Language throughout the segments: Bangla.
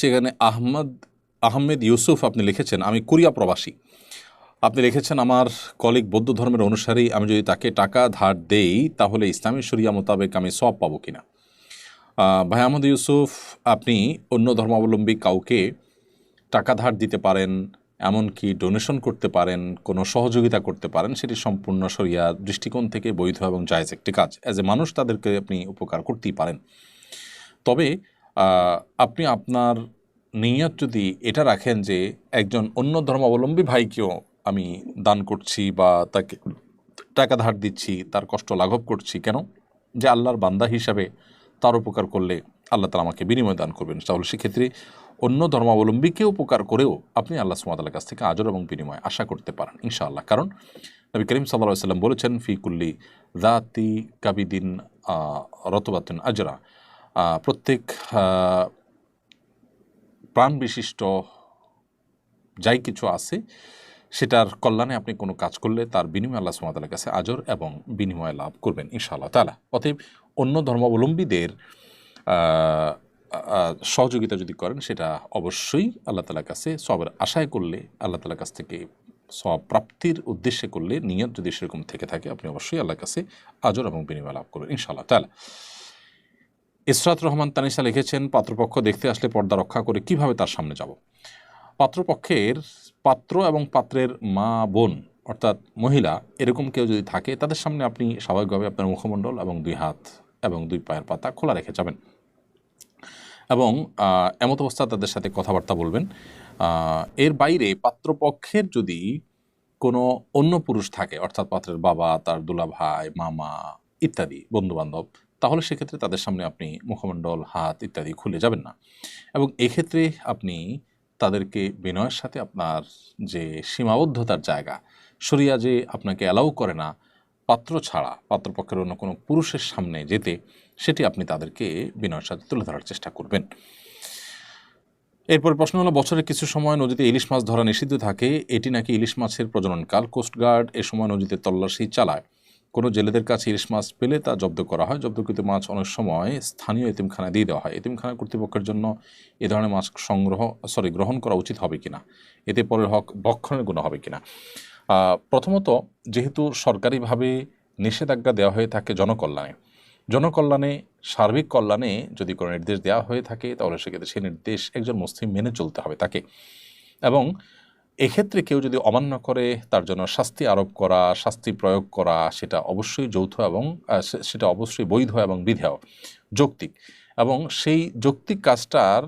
সেখানে আহমদ, আহমেদ ইউসুফ আপনি লিখেছেন, আমি কোরিয়া প্রবাসী। আপনি লিখেছেন, আমার কলিগ বৌদ্ধ ধর্মের অনুসারী, আমি যদি তাকে টাকা ধার দেই, তাহলে ইসলামী শরিয়া মোতাবেক আমি সব পাবো কিনা? ভাই আহমদ ইউসুফ, আপনি অন্য ধর্মাবলম্বী কাউকে টাকা ধার দিতে পারেন, এমনকি ডোনেশন করতে পারেন, কোনো সহযোগিতা করতে পারেন, সেটি সম্পূর্ণ শরিয়া দৃষ্টিকোণ থেকে বৈধ এবং জায়েজ একটি কাজ। অ্যাজ এ মানুষ তাদেরকে আপনি উপকার করতেই পারেন। তবে আপনি আপনার নিয়ত যদি এটা রাখেন যে একজন অন্য ধর্মাবলম্বী ভাইকেও আমি দান করছি বা তাকে টাকা ধার দিচ্ছি, তার কষ্ট লাঘব করছি, কেন? যে আল্লাহর বান্দা হিসাবে তার উপকার করলে আল্লাহ তালা আমাকে বিনিময় দান করবেন। তাহলে সেক্ষেত্রে অন্য ধর্মাবলম্বীকে উপকার করেও আপনি আল্লাহ সুমাতার কাছ থেকে আজর এবং বিনিময় আশা করতে পারেন, ইনশাআল্লাহ। কারণ নবী করিম সাল্লাহ সাল্লাম বলেছেন ফিকুল্লি দাতি কাবিদিন রতবাতিন আজরা। প্রত্যেক প্রাণ বিশিষ্ট যাই কিছু আছে, সেটার কল্যাণে আপনি কোনো কাজ করলে তার বিনিময় আল্লাহ সুমাতার কাছে আজর এবং বিনিময় লাভ করবেন ইনশাআল্লাহ তালা অতএব অন্য ধর্মাবলম্বীদের সহযোগিতা যদি করেন, সেটা অবশ্যই আল্লাহ তালার কাছে সবের আশায় করলে, আল্লাহ তালার কাছ থেকে সব প্রাপ্তির উদ্দেশ্যে করলে, নিয়ত যদি সেরকম থেকে থাকে, আপনি অবশ্যই আল্লাহর কাছে আজর এবং বিনিময় লাভ করবেন ইনশাআল্লাহ তালা ইসরাত রহমান তানিসা লিখেছেন, পাত্রপক্ষ দেখতে আসলে পর্দা রক্ষা করে কীভাবে তার সামনে যাব? পাত্রপক্ষের পাত্র এবং পাত্রের মা বোন, অর্থাৎ মহিলা, এরকম কেউ যদি থাকে, তাদের সামনে আপনি স্বাভাবিকভাবে আপনার মুখমণ্ডল এবং দুই হাত এবং দুই পায়ের পাতা খোলা রেখে যাবেন। এবং এমত অবস্থা তাদের সাথে কথাবার্তা বলবেন। এর বাইরে পাত্রপক্ষের যদি কোনো অন্য পুরুষ থাকে, অর্থাৎ পাত্রের বাবা, তার দুলা ভাই মামা ইত্যাদি, বন্ধুবান্ধব তাহলে সেক্ষেত্রে তাদের সামনে আপনি মুখমণ্ডল, হাত ইত্যাদি খুলে যাবেন না। এবং এক্ষেত্রে আপনি তাদেরকে বিনয়ের সাথে আপনার যে সীমাবদ্ধতার জায়গা শরিয়া যে আপনাকে অ্যালাউ করে না, পাত্র ছাড়া, পাত্রপক্ষের অন্য কোনো পুরুষের সামনে যেতে, সেটি আপনি তাদেরকে বিনয়ের সাথে তুলে ধরার চেষ্টা করবেন। এরপর প্রশ্ন হলো বছরে কিছু সময় নদীতে ইলিশ মাছ ধরা নিষিদ্ধ থাকে, এটি নাকি ইলিশ মাছের প্রজননকাল? কোস্টগার্ড এ সময় নদীতে তল্লাশি চালায়। কোনো জেলেদের কাছে ইলিশ মাছ পেলে তা জব্দ করা হয়। জব্দকৃত মাছ অনেক সময় স্থানীয় এতিমখানায় দিয়ে দেওয়া হয়। এতিমখানা কর্তৃপক্ষের জন্য এ ধরনের মাছ সংগ্রহ সরি গ্রহণ করা উচিত হবে কিনা? এতে পরের হক ভক্ষণের গুণ হবে কিনা? প্রথমত, যেহেতু সরকারিভাবে নিষেধাজ্ঞা দেওয়া হয়ে থাকে জনকল্যাণে। জনকল্যাণে, সার্বিক কল্যাণে যদি কোনো নির্দেশ দেওয়া হয়ে থাকে, তাহলে সেক্ষেত্রে সেই নির্দেশ একজন মুসলিম মেনে চলতে হবে তাকে। এবং এক্ষেত্রে কেউ যদি অমান্য করে, তার জন্য শাস্তি আরোপ করা, শাস্তি প্রয়োগ করা, সেটা অবশ্যই যৌথ এবং সেটা অবশ্যই বৈধ এবং বিধেয়, যৌক্তিক। এবং সেই যৌক্তিক কাজটার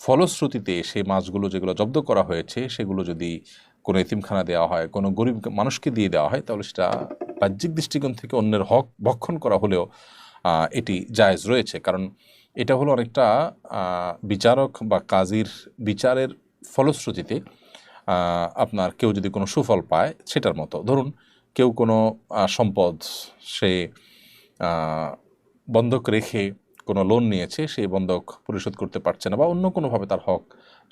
ফলশ্রুতিতে সেই মাছগুলো যেগুলো জব্দ করা হয়েছে, সেগুলো যদি কোনো এতিমখানা দেওয়া হয়, কোনো গরিব মানুষকে দিয়ে দেওয়া হয়, তাহলে সেটা বাহ্যিক দৃষ্টিকোণ থেকে অন্যের হক ভক্ষণ করা হলেও এটি জায়েজ রয়েছে। কারণ এটা হলো অনেকটা বিচারক বা কাজীর বিচারের ফলশ্রুতিতে আপনার কেউ যদি কোনো সুফল পায় সেটার মতো। ধরুন, কেউ কোনো সম্পদ সে বন্ধক রেখে কোনো লোন নিয়েছে, সেই বন্ধক পরিশোধ করতে পারছে না বা অন্য কোনোভাবে তার হক,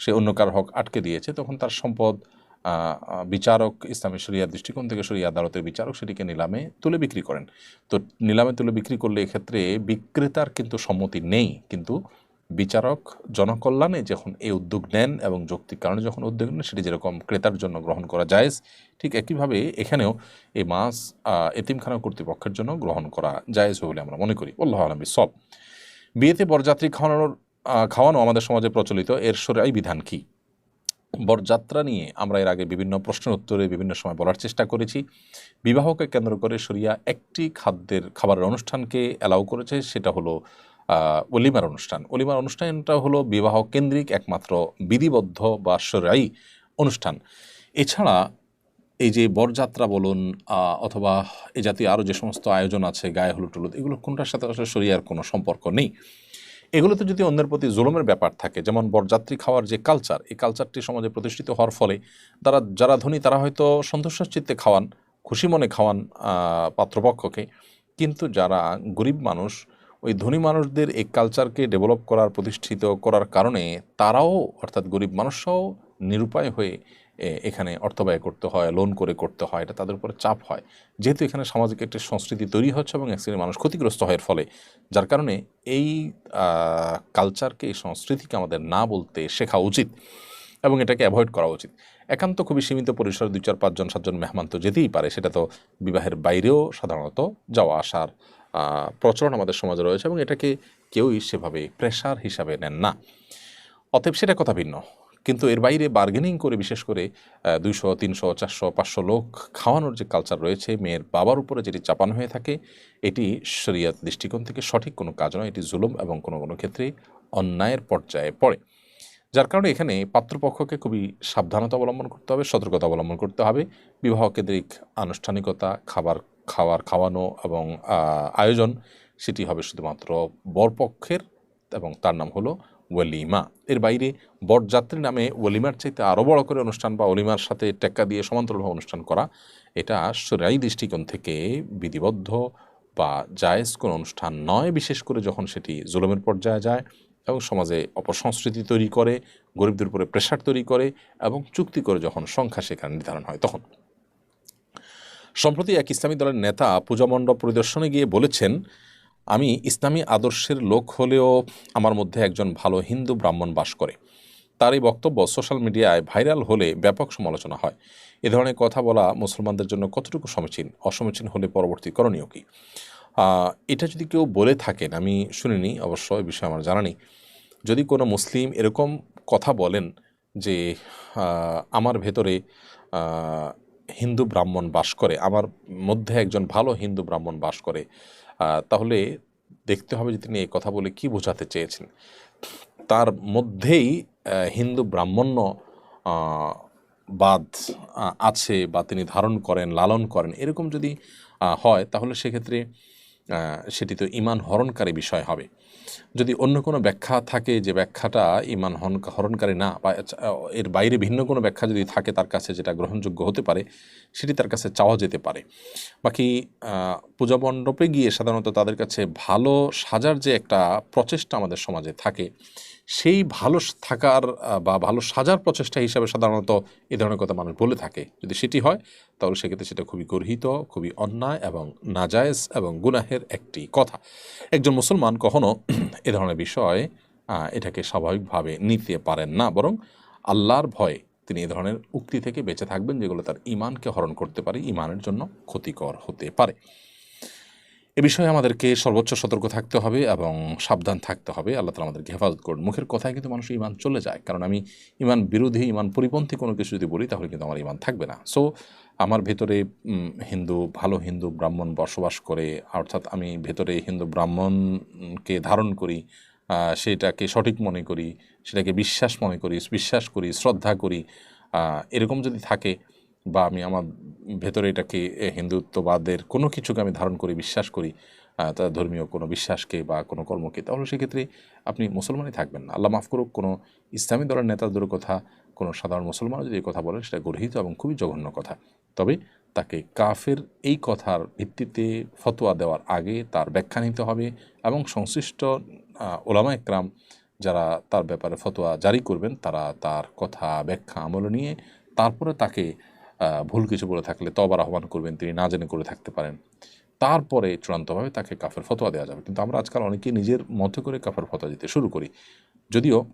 সে অন্য কার হক আটকে দিয়েছে, তখন তার সম্পদ বিচারক, ইসলামী শরিয়ার দৃষ্টিকোণ থেকে শরিয়া আদালতের বিচারক সেটিকে নিলামে তুলে বিক্রি করেন। তো নিলামে তুলে বিক্রি করলে এক্ষেত্রে বিক্রেতার কিন্তু সম্মতি নেই, কিন্তু বিচারক জনকল্যাণে যখন এই উদ্যোগ নেন এবং যৌক্তিক কারণে যখন উদ্যোগ নেন, সেটি যেরকম ক্রেতার জন্য গ্রহণ করা যায়, ঠিক একইভাবে এখানেও এই মাছ এতিমখানা কর্তৃপক্ষের জন্য গ্রহণ করা জায়েজ বলে আমরা মনে করি। আল্লাহ আলমী সব বিয়েতে বরযাত্রী খাওয়ানোর খাওয়ানো আমাদের সমাজে প্রচলিত, এর সরাই বিধান কী? বরযাত্রা নিয়ে আমরা এর আগে বিভিন্ন প্রশ্নের উত্তরে বিভিন্ন সময় বলার চেষ্টা করেছি। বিবাহকে কেন্দ্র করে শরিয়া একটি খাদ্যের, খাবারের অনুষ্ঠানকে অ্যালাউ করেছে, সেটা হলো অলিমার অনুষ্ঠান। অলিমার অনুষ্ঠানটা হলো বিবাহ কেন্দ্রিক একমাত্র বিধিবদ্ধ বা সরাই অনুষ্ঠান। এছাড়া এই যে বরযাত্রা বলুন অথবা এই জাতীয় আরও যে সমস্ত আয়োজন আছে, গায়ে হলুদ টুলুদ, এগুলো কোনটার সাথে আসলে শরিয়ার কোনো সম্পর্ক নেই। এগুলোতে যদি অন্যের প্রতি জুলুমের ব্যাপার থাকে, যেমন বরযাত্রী খাওয়ার যে কালচার এই কালচারটি সমাজে প্রতিষ্ঠিত হওয়ার ফলে তারা, যারা ধনী, তারা হয়তো চিত্তে খাওয়ান, খুশি মনে খাওয়ান পাত্রপক্ষকে। কিন্তু যারা গরিব মানুষ ওই ধনী মানুষদের এই কালচারকে ডেভেলপ করার, প্রতিষ্ঠিত করার কারণে তারাও, অর্থাৎ গরিব মানুষরাও নিরুপায় হয়ে এখানে অর্থ ব্যয় করতে হয় লোন করে করতে হয়। এটা তাদের উপরে চাপ হয়। যেহেতু এখানে সামাজিক একটি সংস্কৃতি তৈরি হচ্ছে এবং এক শ্রেণির মানুষ ক্ষতিগ্রস্ত এর ফলে। যার কারণে এই কালচারকে এই সংস্কৃতিকে আমাদের না বলতে শেখা উচিত এবং এটাকে অ্যাভয়েড করা উচিত। একান্ত খুবই সীমিত পরিসরে দুই চার পাঁচজন সাতজন মেহমান তো যেতেই পারে। সেটা তো বিবাহের বাইরেও সাধারণত যাওয়া, আসার প্রচলন আমাদের সমাজে রয়েছে এবং এটাকে কেউই সেভাবে প্রেশার হিসাবে নেন না। অতএব সেটা কথা ভিন্ন। কিন্তু এর বাইরে বার্গেনিং করে বিশেষ করে দুইশো, তিনশো, চারশো, পাঁচশো লোক খাওয়ানোর যে কালচার রয়েছে, মেয়ের বাবার উপরে যেটি চাপানো হয়ে থাকে, এটি শরিয়াত দৃষ্টিকোণ থেকে সঠিক কোনো কাজ নয়। এটি জুলুম এবং কোনো কোনো ক্ষেত্রে অন্যায়ের পর্যায়ে পড়ে। যার কারণে এখানে পাত্রপক্ষকে খুবই সাবধানতা অবলম্বন করতে হবে, সতর্কতা অবলম্বন করতে হবে। বিবাহ কেন্দ্রিক আনুষ্ঠানিকতা, খাবার খাওয়ার, খাওয়ানো এবং আয়োজন, সেটি হবে শুধুমাত্র বরপক্ষের এবং তার নাম হলো ওয়ালিমা এর বাইরে বরযাত্রী নামে ওয়ালিমার চাইতে আরও বড় করে অনুষ্ঠান বা ওলিমার সাথে টেক্কা দিয়ে সমান্তরালভাবে অনুষ্ঠান করা, এটা সরাই দৃষ্টিকোণ থেকে বিধিবদ্ধ বা জায়েজ কোনো অনুষ্ঠান নয়, বিশেষ করে যখন সেটি জুলুমের পর্যায়ে যায় এবং সমাজে অপসংস্কৃতি তৈরি করে, গরিবদের উপরে প্রেশার তৈরি করে এবং চুক্তি করে যখন সংখ্যা সেখানে নির্ধারণ হয় তখন। সম্প্রতি এক ইসলামী দলের নেতা পূজা মণ্ডপ পরিদর্শনে গিয়ে বলেছেন, আমি ইসলামী আদর্শের লোক হলেও আমার মধ্যে একজন ভালো হিন্দু ব্রাহ্মণ বাস করে। তার এই বক্তব্য সোশ্যাল মিডিয়ায় ভাইরাল হলে ব্যাপক সমালোচনা হয়। এ ধরনের কথা বলা মুসলমানদের জন্য কতটুকু সমীচীন? অসমীচীন হলে পরবর্তী করণীয় কী? এটা যদি কেউ বলে থাকেন, আমি শুনিনি, অবশ্য এই বিষয়ে আমার জানা নেই। যদি কোনো মুসলিম এরকম কথা বলেন যে আমার ভেতরে হিন্দু ব্রাহ্মণ বাস করে, আমার মধ্যে একজন ভালো হিন্দু ব্রাহ্মণ বাস করে তাহলে দেখতে হবে যে তিনি এই কথা বলে কি বোঝাতে চেয়েছেন। তার মধ্যেই হিন্দু ব্রাহ্মণ্য বাদ আছে বা তিনি ধারণ করেন, লালন করেন, এরকম যদি হয়, তাহলে সেক্ষেত্রে সেটি তো ইমান হরণকারী বিষয় হবে। যদি অন্য কোনো ব্যাখ্যা থাকে যে ব্যাখ্যাটা ইমান হন- হরণকারী না, বা এর বাইরে ভিন্ন কোনো ব্যাখ্যা যদি থাকে তার কাছে যেটা গ্রহণযোগ্য হতে পারে, সেটি তার কাছে চাওয়া যেতে পারে। বাকি পূজা মণ্ডপে গিয়ে সাধারণত তাদের কাছে ভালো সাজার যে একটা প্রচেষ্টা আমাদের সমাজে থাকে সেই ভালো থাকার বা ভালো সাজার প্রচেষ্টা হিসাবে সাধারণত এ ধরনের কথা মানুষ বলে থাকে। যদি সেটি হয়, তাহলে সেক্ষেত্রে সেটা খুবই গর্হিত, খুবই অন্যায় এবং নাজায়েজ এবং গুনাহের একটি কথা। একজন মুসলমান কখনও এ ধরনের বিষয়ে এটাকে স্বাভাবিকভাবে নিতে পারেন না, বরং আল্লাহর ভয়ে তিনি এ ধরনের উক্তি থেকে বেঁচে থাকবেন, যেগুলো তার ইমানকে হরণ করতে পারে। ইমানের জন্য ক্ষতিকর হতে পারে। এ বিষয়ে আমাদেরকে সর্বোচ্চ সতর্ক থাকতে হবে এবং সাবধান থাকতে হবে। আল্লাহ তালা আমাদেরকে হেফাজত করুন। মুখের কথায় কিন্তু মানুষ ইমান চলে যায়। কারণ আমি ইমান বিরোধী ইমান পরিপন্থী কোনো কিছু যদি বলি, তাহলে কিন্তু আমার ইমান থাকবে না। সো আমার ভেতরে হিন্দু, ভালো হিন্দু ব্রাহ্মণ বসবাস করে, অর্থাৎ আমি ভেতরে হিন্দু ব্রাহ্মণকে ধারণ করি সেটাকে সঠিক মনে করি, সেটাকে বিশ্বাস মনে করি, বিশ্বাস করি, শ্রদ্ধা করি এরকম যদি থাকে বা আমি আমার ভেতরে এটাকে হিন্দুত্ববাদের কোনো কিছুকে আমি ধারণ করি বিশ্বাস করি তার ধর্মীয় কোনো বিশ্বাসকে বা কোনো কর্মকে, তাহলে সেক্ষেত্রে আপনি মুসলমানই থাকবেন না। আল্লাহ মাফ করুক, কোনো ইসলামী দলের নেতাদের কথা, কোনো সাধারণ মুসলমান যদি কথা বলেন, সেটা গর্হিত এবং খুবই জঘন্য কথা। তবে তাকে কাফের এই কথার ভিত্তিতে ফতোয়া দেওয়ার আগে তার ব্যাখ্যা নিতে হবে এবং সংশ্লিষ্ট ওলামা একরাম যারা তার ব্যাপারে ফতোয়া জারি করবেন, তারা তার কথা, ব্যাখ্যা, আমলে নিয়ে তারপরে তাকে ভুল কিছু বলে থাকলে তবার আহ্বান করবেন, তিনি না জেনে করে থাকতে পারেন। তারপরে চূড়ান্তভাবে তাকে কাফের ফতোয়া দেওয়া যাবে। কিন্তু আমরা আজকাল অনেকে নিজের মতো করে কাফের ফতোয়া দিতে শুরু করি। যদিও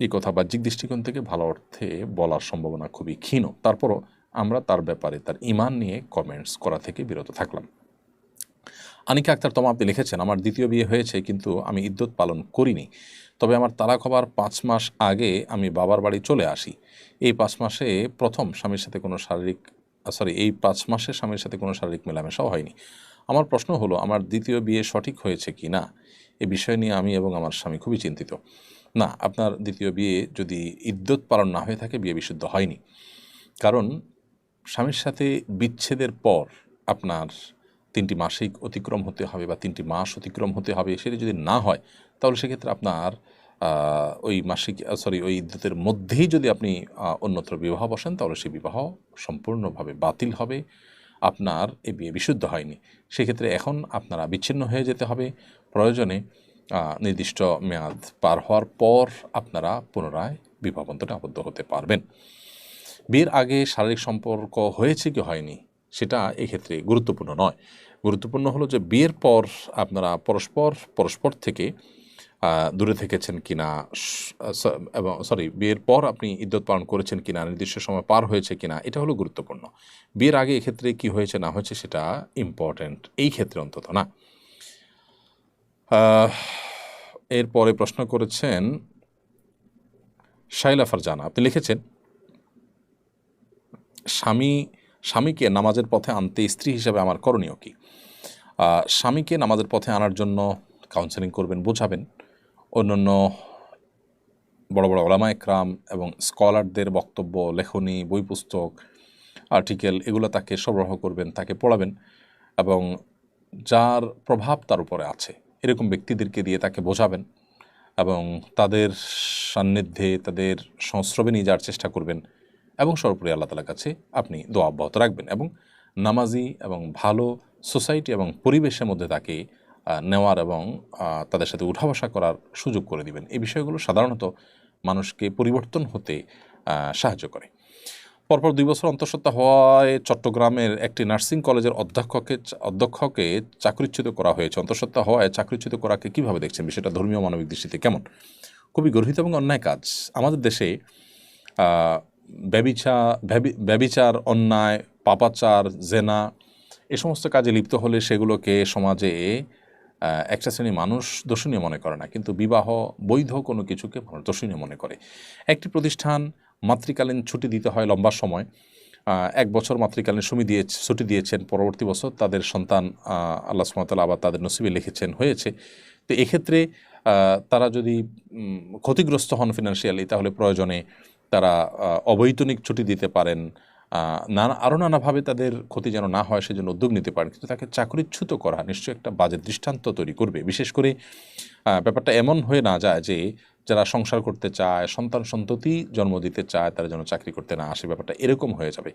এই কথা বাহ্যিক দৃষ্টিকোণ থেকে ভালো অর্থে বলার সম্ভাবনা খুবই ক্ষীণ। তারপরও আমরা তার ব্যাপারে তার ইমান নিয়ে কমেন্টস করা থেকে বিরত থাকলাম। আনিকা আক্তার তমা আপনি লিখেছেন, আমার দ্বিতীয় বিয়ে হয়েছে কিন্তু আমি ইদ্যত পালন করিনি। তবে আমার তালাক হবার পাঁচ মাস আগে আমি বাবার বাড়ি চলে আসি। এই পাঁচ মাসে প্রথম স্বামীর সাথে কোনো শারীরিক, সরি, এই পাঁচ মাসে স্বামীর সাথে কোনো শারীরিক মেলামেশাও হয়নি। আমার প্রশ্ন হলো, আমার দ্বিতীয় বিয়ে সঠিক হয়েছে কি না? এ বিষয় নিয়ে আমি এবং আমার স্বামী খুবই চিন্তিত। না, আপনার দ্বিতীয় বিয়ে যদি ইদ্যত পালন না হয়ে থাকে, বিয়ে বিশুদ্ধ হয়নি। কারণ স্বামীর সাথে বিচ্ছেদের পর আপনার তিনটি মাসিক অতিক্রম হতে হবে বা তিনটি মাস অতিক্রম হতে হবে, সেটা যদি না হয়, তাহলে সেক্ষেত্রে আপনার ওই মাসিক সরি ওই ইদ্যতের মধ্যেই যদি আপনি অন্যত্র বিবাহ বসেন, তাহলে সেই বিবাহ সম্পূর্ণভাবে বাতিল হবে, আপনার এই বিয়ে বিশুদ্ধ হয়নি। সেক্ষেত্রে এখন আপনারা বিচ্ছিন্ন হয়ে যেতে হবে, প্রয়োজনে নির্দিষ্ট মেয়াদ পার হওয়ার পর আপনারা পুনরায় বিবাহ বন্ধনে আবদ্ধ হতে পারবেন। বিয়ের আগে শারীরিক সম্পর্ক হয়েছে কি হয়নি? সেটা এক্ষেত্রে গুরুত্বপূর্ণ নয়। গুরুত্বপূর্ণ হলো যে বিয়ের পর আপনারা পরস্পর পরস্পর থেকে দূরে থেকেছেন কিনা এবং সরি বিয়ের পর আপনি ইদ্যত পালন করেছেন কিনা, নির্দিষ্ট সময় পার হয়েছে কিনা, এটা হলো গুরুত্বপূর্ণ। বিয়ের আগে এক্ষেত্রে কি হয়েছে, না হয়েছে, সেটা ইম্পর্ট্যান্ট এই ক্ষেত্রে অন্তত না। এরপরে প্রশ্ন করেছেন শাইলা ফারজানা, আপনি লিখেছেন, স্বামী স্বামীকে নামাজের পথে আনতে স্ত্রী হিসাবে আমার করণীয় কি? স্বামীকে নামাজের পথে আনার জন্য কাউন্সেলিং করবেন, বোঝাবেন। অন্যান্য বড় বড় ওলামা একরাম এবং স্কলারদের বক্তব্য, লেখনী, বই পুস্তক আর্টিকেল এগুলো তাকে সরবরাহ করবেন, তাকে পড়াবেন এবং যার প্রভাব তার উপরে আছে। এরকম ব্যক্তিদেরকে দিয়ে তাকে বোঝাবেন এবং তাদের সান্নিধ্যে, তাদের সংস্রবে নিয়ে যাওয়ার চেষ্টা করবেন। এবং সর্বোপরি আল্লাহ তালার কাছে আপনি দোয়া অব্যাহত রাখবেন এবং নামাজি এবং ভালো সোসাইটি এবং পরিবেশের মধ্যে তাকে নেওয়ার এবং তাদের সাথে উঠা বসা করার সুযোগ করে দিবেন। এই বিষয়গুলো সাধারণত মানুষকে পরিবর্তন হতে সাহায্য করে। পরপর দুই বছর অন্তঃসত্ত্বা হওয়ায় চট্টগ্রামের একটি নার্সিং কলেজের অধ্যক্ষকে অধ্যক্ষকে চাকরিচ্যুত করা হয়েছে। অন্তঃসত্ত্বা হওয়ায় চাকরিচ্যুত করাকে কীভাবে দেখছেন বিষয়টা ধর্মীয় মানবিক দৃষ্টিতে কেমন? খুবই গর্হিত এবং অন্যায় কাজ। আমাদের দেশে ব্যবিচা ব্যবিচার, অন্যায়, পাপাচার, জেনা, এ সমস্ত কাজে লিপ্ত হলে সেগুলোকে সমাজে একটা শ্রেণি মানুষ দর্শনীয় মনে করে না। কিন্তু বিবাহ, বৈধ কোনো কিছুকে দর্শনীয় মনে করে। একটি প্রতিষ্ঠান মাতৃকালীন ছুটি দিতে হয় লম্বা সময়। এক বছর মাতৃকালীন সুমি দিয়ে, ছুটি দিয়েছেন। পরবর্তী বছর তাদের সন্তান আল্লাহ সুমতাল্লাহ আবার তাদের নসিবে লিখেছেন, হয়েছে। তো এক্ষেত্রে তারা যদি ক্ষতিগ্রস্ত হন ফিনান্সিয়ালি তাহলে প্রয়োজনে তারা অবৈতনিক ছুটি দিতে পারেন নানা আরও নানাভাবে তাদের ক্ষতি যেন না হয় সেজন্য উদ্যোগ নিতে পারেন, কিন্তু তাকে চাকরিচ্যুত করা নিশ্চয়ই একটা বাজে দৃষ্টান্ত তৈরি করবে। বিশেষ করে ব্যাপারটা এমন হয়ে না যায় যে, যারা সংসার করতে চায়, সন্তান সন্ততি জন্ম দিতে চায়, তারা যেন চাকরি করতে না আসে, ব্যাপারটা এরকম হয়ে যাবে।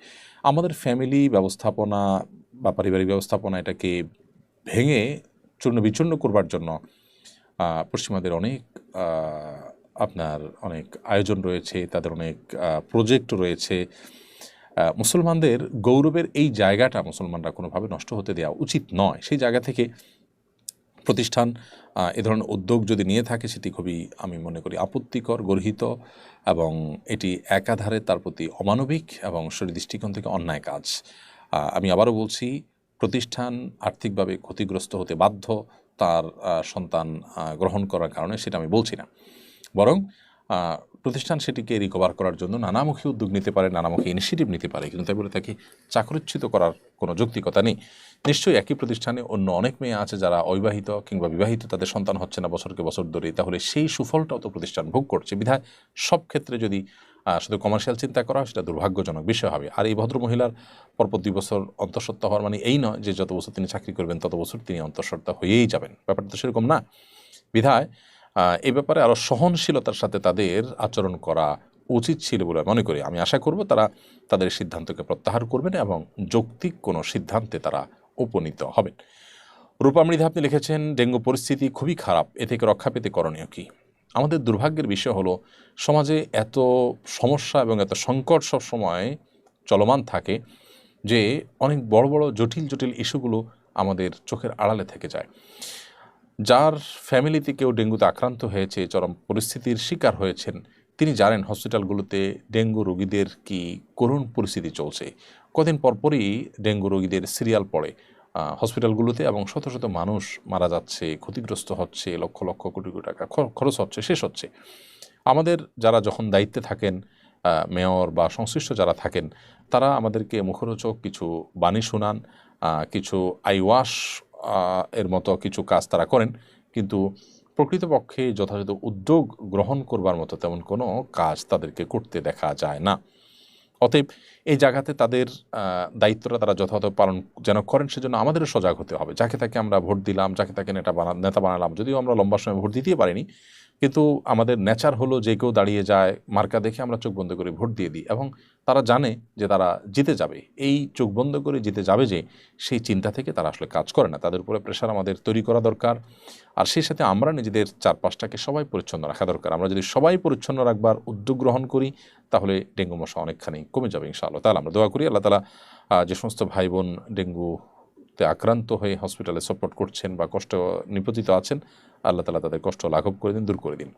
আমাদের ফ্যামিলি ব্যবস্থাপনা বা পারিবারিক ব্যবস্থাপনা এটাকে ভেঙে চূর্ণ বিচূর্ণ করবার জন্য পশ্চিমাদের অনেক আপনার অনেক আয়োজন রয়েছে, তাদের অনেক প্রজেক্ট রয়েছে। মুসলমানদের গৌরবের এই জায়গাটা মুসলমানরা কোনোভাবে নষ্ট হতে দেওয়া উচিত নয়। সেই জায়গা থেকে প্রতিষ্ঠান এ ধরনের উদ্যোগ যদি নিয়ে থাকে, সেটি খুবই আমি মনে করি আপত্তিকর, গর্হিত এবং এটি একাধারে তার প্রতি অমানবিক এবং শরীর দৃষ্টিকোণ থেকে অন্যায় কাজ। আমি আবারও বলছি, প্রতিষ্ঠান আর্থিকভাবে ক্ষতিগ্রস্ত হতে বাধ্য তার সন্তান গ্রহণ করার কারণে, সেটা আমি বলছি না। বরং প্রতিষ্ঠান সেটিকে রিকভার করার জন্য নানামুখী উদ্যোগ নিতে পারে, নানামুখী ইনিশিয়েটিভ নিতে পারে। কিন্তু তাই বলে তাকে চাকরিচ্যুত করার কোনো যৌক্তিকতা নেই। নিশ্চয়ই একই প্রতিষ্ঠানে অন্য অনেক মেয়ে আছে যারা অবিবাহিত কিংবা বিবাহিত, তাদের সন্তান হচ্ছে না বছরকে বছর ধরে তাহলে সেই সুফলটাও তো প্রতিষ্ঠান ভোগ করছে। বিধায় সব ক্ষেত্রে যদি শুধু কমার্শিয়াল চিন্তা করা হয়, সেটা দুর্ভাগ্যজনক বিষয় হবে। আর এই ভদ্র মহিলার পরপর দুই বছর অন্তঃসত্ত্বা হওয়ার মানে এই নয় যে যত বছর তিনি চাকরি করবেন, তত বছর তিনি অন্তঃসত্ত্বা হয়েই যাবেন। ব্যাপারটা তো সেরকম না। বিধায় এই ব্যাপারে আরও সহনশীলতার সাথে তাদের আচরণ করা উচিত ছিল বলে মনে করি। আমি আশা করব তারা তাদের সিদ্ধান্তকে প্রত্যাহার করবেন এবং যৌক্তিক কোনো সিদ্ধান্তে তারা উপনীত হবেন। রূপামৃধা আপনি লিখেছেন, ডেঙ্গু পরিস্থিতি খুবই খারাপ। এ থেকে রক্ষা পেতে করণীয় কী? আমাদের দুর্ভাগ্যের বিষয় হলো, সমাজে এত সমস্যা এবং এত সংকট সব সময় চলমান থাকে যে অনেক বড় বড়, জটিল জটিল ইস্যুগুলো আমাদের চোখের আড়ালে থেকে যায়। যার ফ্যামিলিতে কেউ ডেঙ্গুতে আক্রান্ত হয়েছে, চরম পরিস্থিতির শিকার হয়েছেন, তিনি জানেন হসপিটালগুলোতে ডেঙ্গু রোগীদের কি করুণ পরিস্থিতি চলছে। কদিন পরপরই ডেঙ্গু রোগীদের সিরিয়াল পড়ে। হসপিটালগুলোতে এবং শত শত মানুষ মারা যাচ্ছে, ক্ষতিগ্রস্ত হচ্ছে, লক্ষ লক্ষ কোটি কোটি টাকা খরচ হচ্ছে, শেষ হচ্ছে। আমাদের যারা যখন দায়িত্বে থাকেন মেয়র বা সংশ্লিষ্ট যারা থাকেন, তারা আমাদেরকে মুখরোচক কিছু বাণী শোনান কিছু আইওয়াশ এর মতো কিছু কাজ তারা করেন। কিন্তু প্রকৃতপক্ষে যথাযথ উদ্যোগ গ্রহণ করবার মতো তেমন কোনো কাজ তাদেরকে করতে দেখা যায় না। অতএব এই জায়গাতে তাদের দায়িত্বটা তারা যথাযথ পালন যেন করেন সেজন্য আমাদেরও সজাগ হতে হবে। যাকে তাকে আমরা ভোট দিলাম, যাকে তাকে নেতা বানা, নেতা বানালাম, যদিও আমরা লম্বা সময় ভোট দিতে পারিনি কিন্তু আমাদের নেচার হলো যে কেউ দাঁড়িয়ে যায়, মার্কা দেখে আমরা চোখ বন্ধ করে ভোট দিয়ে দিই এবং তারা জানে যে তারা জিতে যাবে। এই চোখ বন্ধ করে জিতে যাবে যে সেই চিন্তা থেকে তারা আসলে কাজ করে না। তাদের উপরে প্রেশার আমাদের তৈরি করা দরকার। আর সেই সাথে আমরা নিজেদের চারপাশটাকে সবাই পরিচ্ছন্ন রাখা দরকার। আমরা যদি সবাই পরিচ্ছন্ন রাখবার উদ্যোগ গ্রহণ করি, তাহলে ডেঙ্গু মশা অনেকখানি কমে যাবে ইনশাআল্লাহ। তাহলে আমরা দোয়া করি আল্লাহ তালা যে সমস্ত ভাই বোন ডেঙ্গুতে আক্রান্ত হয়ে হসপিটালে সাপোর্ট করছেন বা কষ্ট নিপতিত আছেন, আল্লাহ তালা তাদের কষ্ট লাঘব করে দিন, দূর করে দিন।